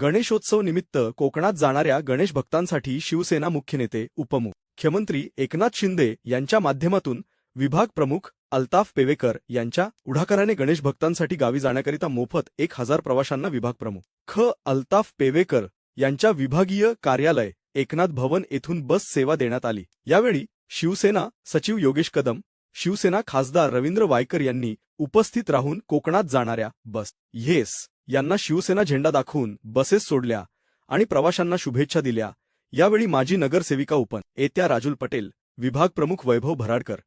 गणेशोत्सव निमित्त कोकणात जाणाऱ्या गणेश भक्तांसाठी शिवसेना मुख्य नेते उपमुख्यमंत्री एकनाथ शिंदे यांच्या माध्यमातून विभाग प्रमुख अल्ताफ पेवेकर यांच्या पुढाकाराने गणेश भक्तांसाठी गावी जाण्याकरिता मोफत एक हजार प्रवाशांना विभाग प्रमुख. ख. अल्ताफ पेवेकर यांच्या विभागीय कार्यालय एकनाथ भवन येथून बस सेवा देण्यात आली. यावेळी शिवसेना सचिव योगेश कदम शिवसेना खासदार रवींद्र वायकर यांनी उपस्थित राहून कोकणात जाणाऱ्या बस येस यांना शिवसेना झेंडा दाखवून बसेस सोडल्या आणि प्रवाशांना शुभेच्छा दिल्या. यावेळी माजी नगरसेविका उपन येत्या राजुल पटेल विभाग प्रमुख वैभव भराडकर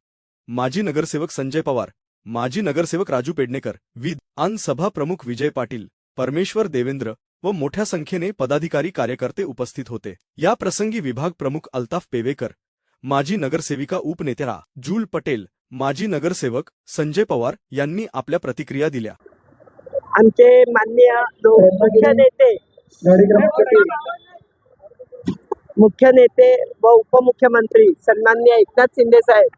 माजी नगरसेवक संजय पवार माजी नगरसेवक राजू पेडणेकर विधान सभा प्रमुख विजय पाटील परमेश्वर देवेंद्र व मोठ्या संख्येने पदाधिकारी कार्यकर्ते उपस्थित होते. या प्रसंगी विभाग प्रमुख अल्ताफ पेवेकर माजी नगरसेविका उपनेत्या जूल पटेल माजी नगरसेवक संजय पवार यांनी आपल्या प्रतिक्रिया दिल्या. आमचे माननीय मुख्य नेते मुख्य नेते व उपमुख्यमंत्री सन्माननीय एकनाथ शिंदे साहेब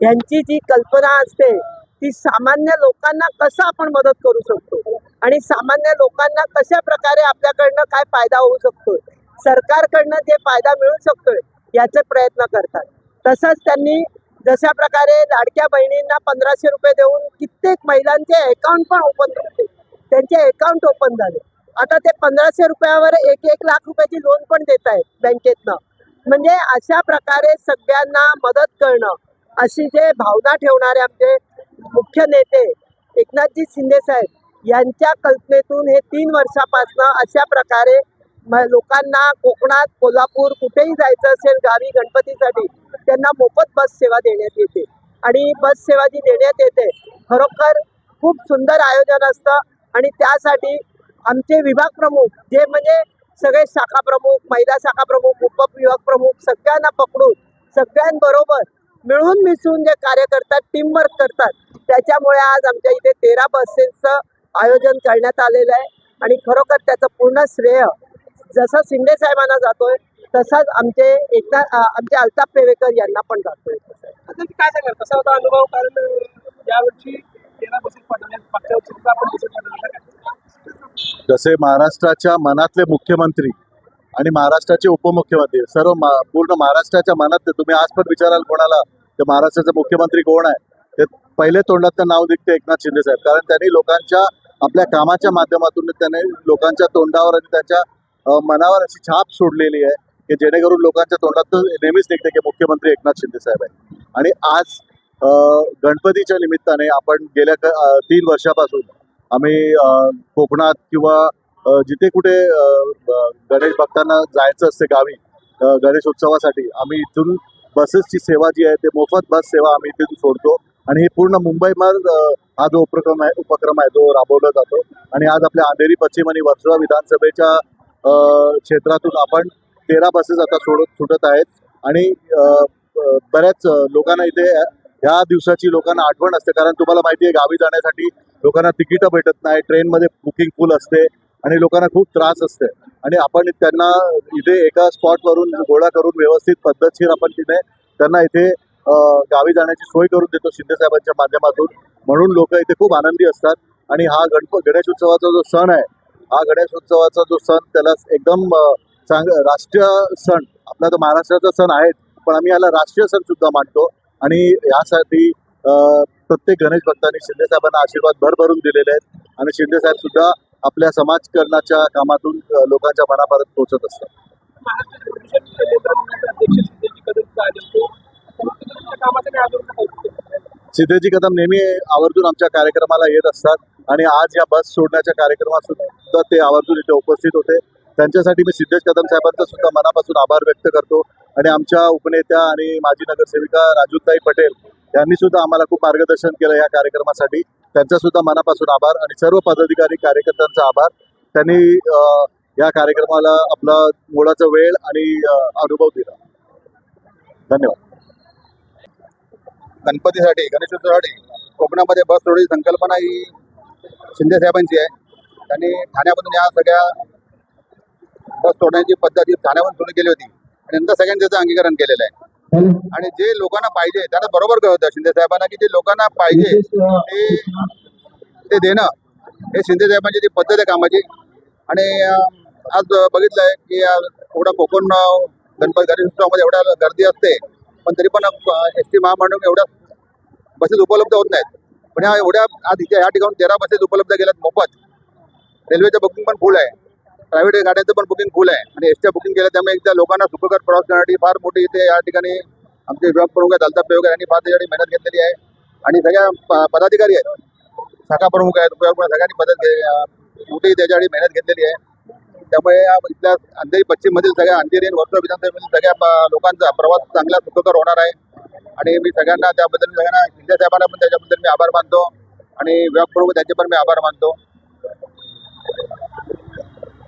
यांची जी कल्पना असते ती सामान्य लोकांना कसं आपण मदत करू शकतो? आणि सामान्य लोकांना कशा प्रकारे आपल्याकडनं काय फायदा होऊ शकतो सरकारकडनं जे फायदा मिळू शकतोय याचे प्रयत्न करतात. तसंच त्यांनी जशा प्रकारे लाडक्या बहिणींना पंधराशे रुपये देऊन कित्येक महिलांचे अकाउंट पण ओपन करते. त्यांचे अकाउंट ओपन झाले. आता ते पंधराशे रुपयावर एक एक लाख रुपयाची लोन पण देत आहेत बँकेतनं. म्हणजे अशा प्रकारे सगळ्यांना मदत करणं अशी जे भावना ठेवणारे आमचे मुख्य नेते एकनाथजी शिंदे साहेब यांच्या कल्पनेतून हे तीन वर्षापासनं अशा प्रकारे लोकांना कोकणात कोल्हापूर कुठेही जायचं असेल गावी गणपतीसाठी त्यांना मोफत बस सेवा देण्यात येते. आणि बस सेवा जी देण्यात येते खरोखर खूप सुंदर आयोजन असतं. आणि त्यासाठी आमचे विभाग प्रमुख जे म्हणजे सगळे शाखा प्रमुख महिला शाखा प्रमुख उपविभाग प्रमुख सगळ्यांना पकडून सगळ्यांबरोबर मिळून मिसळून जे कार्य करतात टीमवर्क करतात त्याच्यामुळे आज आमच्या इथे तेरा बसेसचं आयोजन करण्यात आलेलं आहे. आणि खरोखर त्याचं पूर्ण श्रेय जसं शिंदे साहेबांना जातोय तसाच आमचे एकदा आमचे अल्ताप पेवेकर यांना पण जातोय. आता काय सांगाल? कसा होता अनुभव? कारण यावर्षी जसे महाराष्ट्राच्या मनातले मुख्यमंत्री आणि महाराष्ट्राचे उपमुख्यमंत्री सर्व पूर्ण महाराष्ट्राच्या मनातले तुम्ही आज पण विचाराल कोणाला ते महाराष्ट्राचे मुख्यमंत्री कोण आहे? ते पहिले तोंडात नाव निघते एकनाथ शिंदे साहेब कारण त्यांनी लोकांच्या आपल्या कामाच्या माध्यमातून त्याने लोकांच्या तोंडावर आणि त्यांच्या मनावर अशी छाप सोडलेली आहे की जेणेकरून लोकांच्या तोंडात नेहमीच निघते की मुख्यमंत्री एकनाथ शिंदे साहेब आहे आणि आज गणपतीच्या निमित्ताने आपण गेल्या तीन वर्षापासून आम्ही कोकणात किंवा जिथे कुठे गणेश भक्तांना जायचं असते गावी गणेश उत्सवासाठी आम्ही इथून बसेसची सेवा जी आहे ते मोफत बस सेवा आम्ही इथून सोडतो. आणि हे पूर्ण मुंबईभर हा जो उपक्रम आहे उपक्रम आहे जो राबवला जातो. आणि आज आपल्या अंधेरी पश्चिम आणि वर्सोवा विधानसभेच्या क्षेत्रातून आपण तेरा बसेस आता सोडत सुटत आहेत. आणि बऱ्याच लोकांना इथे ह्या दिवसाची लोकांना आठवण असते कारण तुम्हाला माहिती आहे गावी जाण्यासाठी लोकांना तिकीटं भेटत नाही ट्रेनमध्ये बुकिंग फुल असते आणि लोकांना खूप त्रास असते. आणि आपण त्यांना इथे एका स्पॉटवरून गोळा करून व्यवस्थित पद्धतशीर आपण तिथे त्यांना इथे गावी जाण्याची सोय करून देतो शिंदेसाहेबांच्या माध्यमातून. म्हणून लोक इथे खूप आनंदी असतात. आणि हा गणप गणेश उत्सवाचा जो सण आहे हा गणेश उत्सवाचा जो सण त्याला एकदम चांग राष्ट्रीय सण आपला तर महाराष्ट्राचा सण आहे पण आम्ही याला राष्ट्रीय सण सुद्धा मानतो. आणि यासाठी प्रत्येक गणेश भक्तांनी शिंदेसाहेबांना आशीर्वाद भरभरून दिलेले आहेत आणि शिंदेसाहेब सुद्धा आपल्या समाजकरणाच्या कामातून लोकांच्या मनापर्यंत पोहोचत असतात. सिद्धेजी कदम सिद्धेजी कदम नेहमी आवर्जून आमच्या कार्यक्रमाला येत असतात आणि आज या बस सोडण्याच्या कार्यक्रमात सुद्धा ते आवर्जून इथे उपस्थित होते. त्यांच्यासाठी मी सिद्धेश कदम साहेबांचा सुद्धा मनापासून आभार व्यक्त करतो. आणि आमच्या उपनेत्या आणि माजी नगरसेविका राजूताई पटेल यांनी सुद्धा आम्हाला खूप मार्गदर्शन केलं या कार्यक्रमासाठी. त्यांचा सुद्धा मनापासून आभार आणि सर्व पदाधिकारी कार्यकर्त्यांचा आभार. त्यांनी या कार्यक्रमाला आपला मोलाचा वेळ आणि अनुभव दिला. धन्यवाद. गणपतीसाठी गणेशोत्सवासाठी कोकणामध्ये बस थोडी संकल्पना ही शिंदे साहेबांची आहे. त्यांनी ठाण्यामधून या सगळ्या बस सोडण्याची पद्धत ही ठाण्यामधून सुरू केली होती. आणि नंतर सगळ्यांनी त्याचं अंगीकरण केलेलं आहे. आणि जे लोकांना पाहिजे त्यांना बरोबर कळतं. शिंदे साहेबांना की जे लोकांना पाहिजे ते ते देणं. हे शिंदे साहेबांची ती पद्धत आहे कामाची. आणि आज बघितलंय की एवढा कोकण गणपती गणेश उत्सवामध्ये एवढ्या गर्दी असते. पण तरी पण एस टी महामंडळ एवढ्या बसेस उपलब्ध होत नाहीत. पण ह्या एवढ्या आज इथे या ठिकाणी तेरा बसेस उपलब्ध केल्यात मोफत. रेल्वेचं बुकिंग पण फुल आहे. प्रायव्हेट गाड्यांचं पण बुकिंग फुल आहे. आणि एसट्या बुकिंग केल्या त्यामुळे एकदा लोकांना सुखकर प्रवास करण्यासाठी फार मोठी इथे या ठिकाणी आमचे विभाग प्रमुख आहेत अल्ताफ प्रयोग यांनी फार त्याच्यासाठी मेहनत घेतलेली आहे. आणि सगळ्या पदाधिकारी आहेत. शाखा प्रमुख आहेत उपयोग सगळ्यांनी मदत घे- मोठी त्याच्यासाठी मेहनत घेतलेली आहे. त्यामुळे इथल्या अंधेरी पश्चिममधील सगळ्या अंधेरी आणि वर्षा विधानसभेमधील सगळ्या लोकांचा प्रवास चांगला सुखकर होणार आहे. आणि मी सगळ्यांना त्याबद्दल मी सगळ्यांना शिंदे साहेबांना पण त्याच्याबद्दल मी आभार मानतो. आणि विभाग प्रमुख त्यांचे पण मी आभार मानतो.